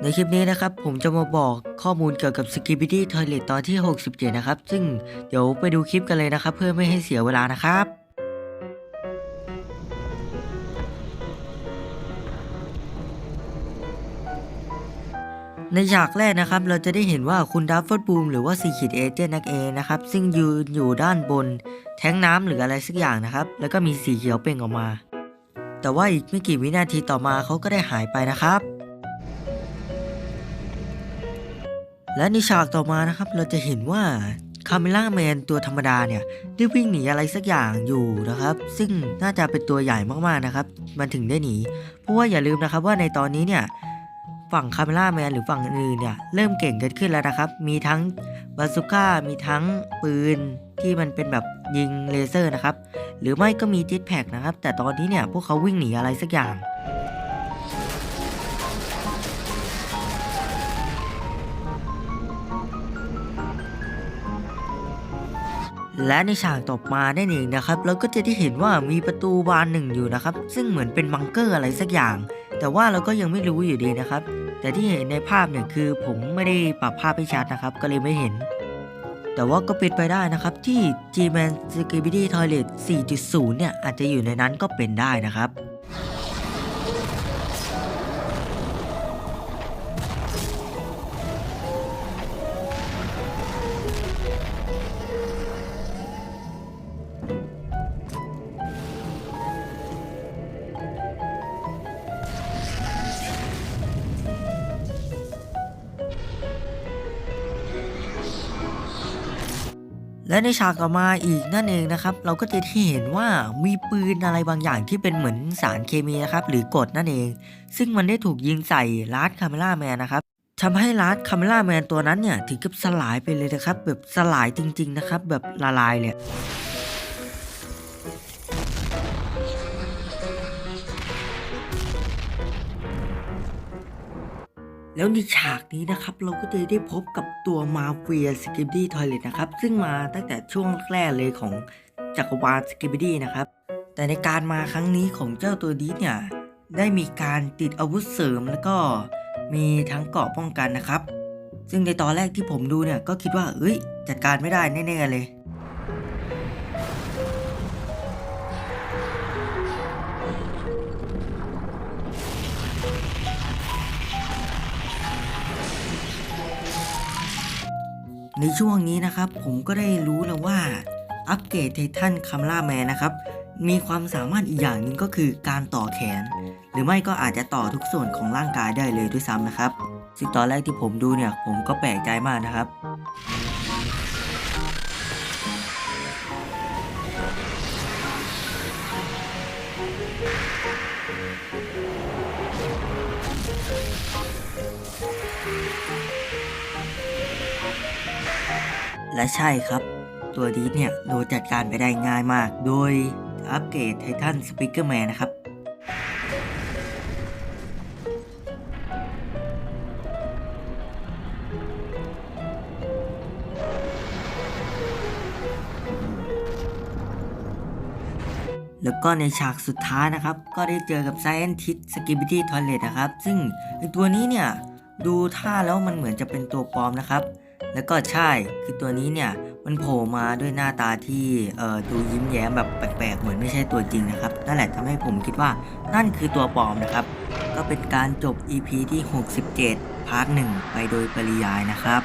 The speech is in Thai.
ในคลิปนี้นะครับผมจะมาบอกข้อมูลเกี่ยวกับ s k i b i d y Toilet ตอนที่ 67 นะครับ ซึ่งเดี๋ยวไปดูคลิปกันเลยนะครับ เพื่อไม่ให้เสียเวลานะครับ ในฉากแรกนะครับ เราจะได้เห็นว่าคุณดัฟเฟิลบูมหรือว่าซีคิดเอเจนต์นักเอนะครับ ซึ่งยืนอยู่ด้านบน แท้งน้ำหรืออะไรสักอย่างนะครับ แล้วก็มีสีเขียวเปล่งออกมา แต่ว่าอีกไม่กี่วินาทีต่อมาเขาก็ได้หายไปนะครับ และในฉากต่อมานะครับเราจะเห็นว่าคาเมล่าแมนตัวธรรมดาเนี่ยได้วิ่งหนีอะไรสักอย่างอยู่นะครับ ซึ่งน่าจะเป็นตัวใหญ่มากๆนะครับ มันถึงได้หนีเพราะว่าอย่าลืมนะครับว่าในตอนนี้เนี่ยฝั่งคาเมล่าแมนหรือฝั่งอื่นเนี่ยเริ่มเก่งกันขึ้นแล้วนะครับ มีทั้งบาซูก้ามีทั้งปืนที่มันเป็นแบบยิงเลเซอร์นะครับ หรือไม่ก็มีจิตแพกนะครับ แต่ตอนนี้เนี่ยพวกเขาวิ่งหนีอะไรสักอย่าง และในฉากต่อมาได้เองนะครับ เราก็จะได้เห็นว่ามีประตูบานหนึ่งอยู่นะครับ ซึ่งเหมือนเป็นบังเกอร์อะไรสักอย่าง แต่ว่าเราก็ยังไม่รู้อยู่ดีนะครับ แต่ที่เห็นในภาพเนี่ยคือผมไม่ได้ปรับภาพให้ชัดนะครับ ก็เลยไม่เห็น แต่ว่าก็เป็นไปได้นะครับที่ G-Man Security Toilet 4.0 เนี่ยอาจจะอยู่ในนั้นก็เป็นได้นะครับ และในฉากต่อมาอีกนั่นเองนะครับ เราก็จะเห็นว่ามีปืนอะไรบางอย่างที่เป็นเหมือนสารเคมีนะครับหรือกรดนั่นเอง ซึ่งมันได้ถูกยิงใส่ลาร์ดคาเมล่าแมนนะครับทำให้ลาร์ดคาเมล่าแมนตัวนั้นเนี่ยถึงกับสลายไปเลยนะครับ แบบสลายจริง ๆ นะครับ แบบละลายเลย แล้วในฉากนี้นะครับเราก็จะได้พบกับตัวมาเฟียสกิบดี้ทอยเลตนะครับ ซึ่งมาตั้งแต่ช่วงแรกเลยของจักรวาลสกิบดี้นะครับ แต่ในการมาครั้งนี้ของเจ้าตัวนี้เนี่ยได้มีการติดอาวุธเสริมแล้วก็มีทั้งเกราะป้องกันนะครับ ซึ่งในตอนแรกที่ผมดูเนี่ยก็คิดว่าเอ้ยจัดการไม่ได้แน่ๆเลย ในช่วงนี้นะครับ ผมก็ได้รู้แล้วว่าอัปเกรดไททันคัมล่าแมนนะครับ มีความสามารถอีกอย่างหนึ่งก็คือการต่อแขน หรือไม่ก็อาจจะต่อทุกส่วนของร่างกายได้เลยด้วยซ้ำนะครับซึ่งตอนแรกที่ผมดูเนี่ย ผมก็แปลกใจมากนะครับ และใช่ครับ ตัวนี้เนี่ยดนจัดการไปได้ง่ายมาก โดยอัปเกรดไททันสปิเกอร์แมนนะครับแล้วก็ในฉากสุดท้ายนะครับ ก็ได้เจอกับ Scientist Skibidi Toilet นะครับ ซึ่งตัวนี้เนี่ย ดูท่าแล้วมันเหมือนจะเป็นตัวปลอมนะครับ แล้วก็ใช่คือตัวนี้เนี่ยมันโผล่มาด้วยหน้าตาที่เอ่อดูยิ้มแย้มแบบแปลกๆ เหมือนไม่ใช่ตัวจริงนะครับ นั่นแหละทำให้ผมคิดว่านั่นคือตัวปลอมนะครับ ก็เป็นการจบ EP ที่ 67 พาร์ทหนึ่งไปโดยปริยายนะครับ